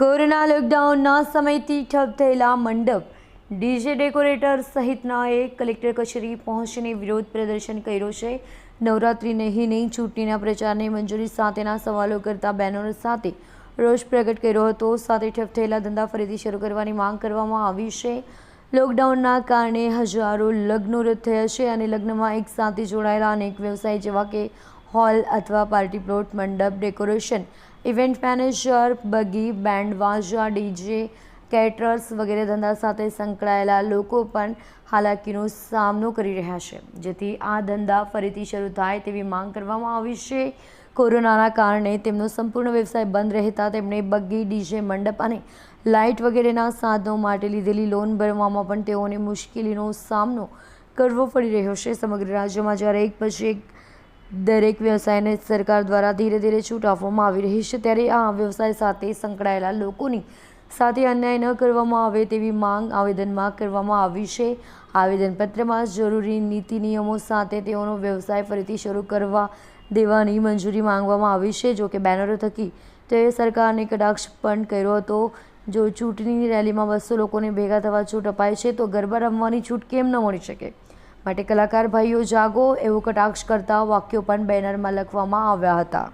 Corona લોકડાઉનના સમયથી ઠપ થયેલા મંડપ, ડીજે ડેકોરેટર સહિતનાએ કલેક્ટર કચેરી પહોંચીને વિરોધ પ્રદર્શન કર્યો છે. નવરાત્રિ નહીં નહીં, ચૂંટણીના પ્રચારની મંજૂરી સાથેના સવાલો કરતા બેનરો સાથે રોષ પ્રગટ કર્યો હતો. સાથે ઠપ થયેલા ધંધા ફરીથી શરૂ કરવાની માંગ કરવામાં આવી છે. લોકડાઉનના કારણે હજારો લગ્નો રદ થયા છે અને લગ્નમાં એક સાથે જોડાયેલા અનેક વ્યવસાય જેવા કે હોલ અથવા પાર્ટી પ્લોટ, મંડપ, ડેકોરેશન, ઇવેન્ટ મેનેજર, બગી, બેન્ડ વાજા, ડીજે, કેટરર્સ વગેરે ધંધા સાથે સંકળાયેલા લોકો પણ હાલાકીનો સામનો કરી રહ્યા છે. જેથી આ ધંધા ફરીથી શરૂ થાય તેવી માંગ કરવામાં આવી છે. કોરોનાના કારણે તેમનો સંપૂર્ણ વ્યવસાય બંધ રહેતા તેમણે બગ્ગી ડીજે, મંડપ અને લાઇટ વગેરેના સાધનો માટે લીધેલી લોન ભરવામાં પણ તેઓને મુશ્કેલીનો સામનો કરવો પડી રહ્યો છે. સમગ્ર રાજ્યમાં જ્યારે એક પછી એક દરેક વ્યવસાયને સરકાર દ્વારા ધીરે ધીરે છૂટ આપવામાં આવી રહી છે ત્યારે આ વ્યવસાય સાથે સંકળાયેલા લોકોની સાથે અન્યાય ન કરવામાં આવે તેવી માંગ આવેદનમાં કરવામાં આવી છે. આવેદનપત્રમાં જરૂરી નીતિ નિયમો સાથે તેઓનો વ્યવસાય ફરીથી શરૂ કરવા દેવાની મંજૂરી માંગવામાં આવી છે. જો કે બેનરો થકી તે સરકારને કટાક્ષ પણ કર્યો હતો. જો ચૂંટણીની રેલીમાં બસો લોકોને ભેગા થવા છૂટ અપાય છે તો ગરબા રમવાની છૂટ કેમ ન મળી શકે? માટે કલાકાર ભાઈઓ જાગો એવો કટાક્ષ કરતા વાક્યો પણ બેનરમાં લખવામાં આવ્યા હતા.